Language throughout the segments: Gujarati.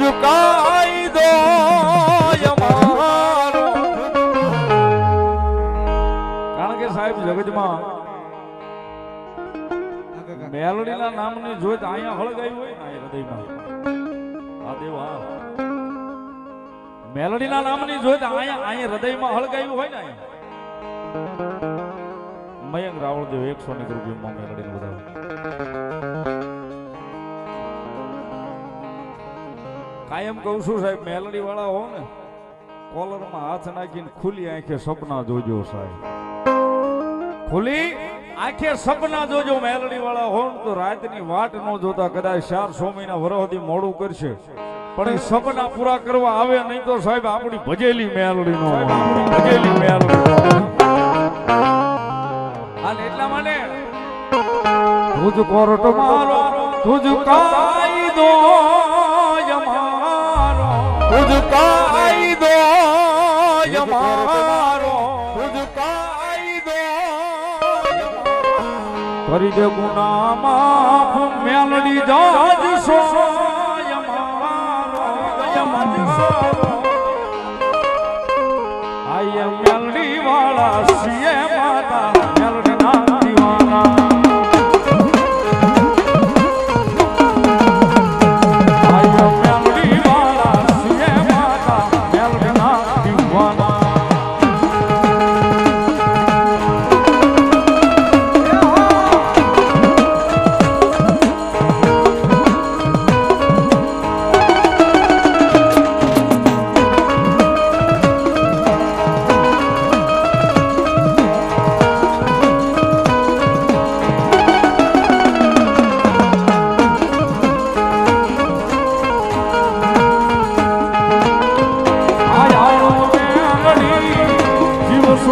ઝુકાઈ દો કારણ કે સાહેબ જગતમાં મેલડીના નામની જોત અહીંયા હળગાવી હોય ને હૃદયમાં. આ દેવ હા મેલડીના નામની જોત અહીંયા અહીંયા હૃદયમાં હળગાયું હોય ને મયંક રાવળદેવ એકસો ની રૂપિયામાં મેલડીને વધારે. કાયમ કહું છું સાહેબ મેલડી વાળા હો ને, કોલરમાં હાથ નાખીને ખુલી આંખે સપના જોજો સાહેબ. ખુલી આંખે સપના જોજો મેલડી વાળા હો તો તો રાતની વાટ ન જોતા કદાચ ચાર સો મહિના વરહથી મોડું કરશે. પણ એ સપના પૂરા કરવા આવે નહીં તો સાહેબ, આપણી ભજેલી મેલડી નો ભજેલી મેલડી. અને એટલા માટે તુજ કોરટ મારો તુજ કાયદો કાયદો યમારો. તુજ કાયદો કરી દે ગુના માફ મેલડી જાજ સો. આય મેલડી વાળા સિએ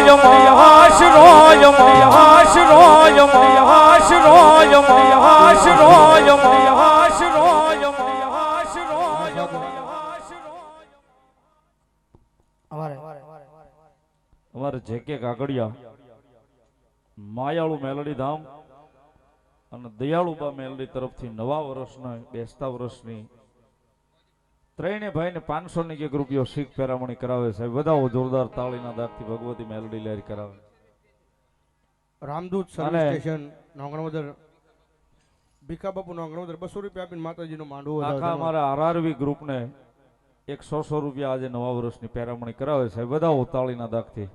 આશરો આશરો આશરો અમારે. અમારે જે કે કાકડિયા માયાળુ મેલડી ધામ અને દયાળુબા મેલડી તરફથી નવા વર્ષના બેસતા વર્ષની ત્રણે ભાઈને પાંચસો ની એક રૂપિયો શીખ પેરામણી કરાવે સાહેબ વધાવો જોરદાર તાળીના દાગથી ભગવતી મેલડી લહેરી કરાવે. Ramdoot service station Nonganvadar. Bhikha Bapu Nonganvadar બસો રૂપિયા આપીને માતાજીનો માંડવો આખા. અમારા આરઆરવી ગ્રુપને એક સો સો રૂપિયા આજે નવા વર્ષની પેરામણી કરાવે છે. બધા તાળીના દાખથી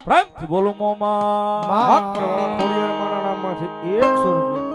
પ્રાંત બોલું મોમાં. ખોડિયાર એકસો રૂપિયા.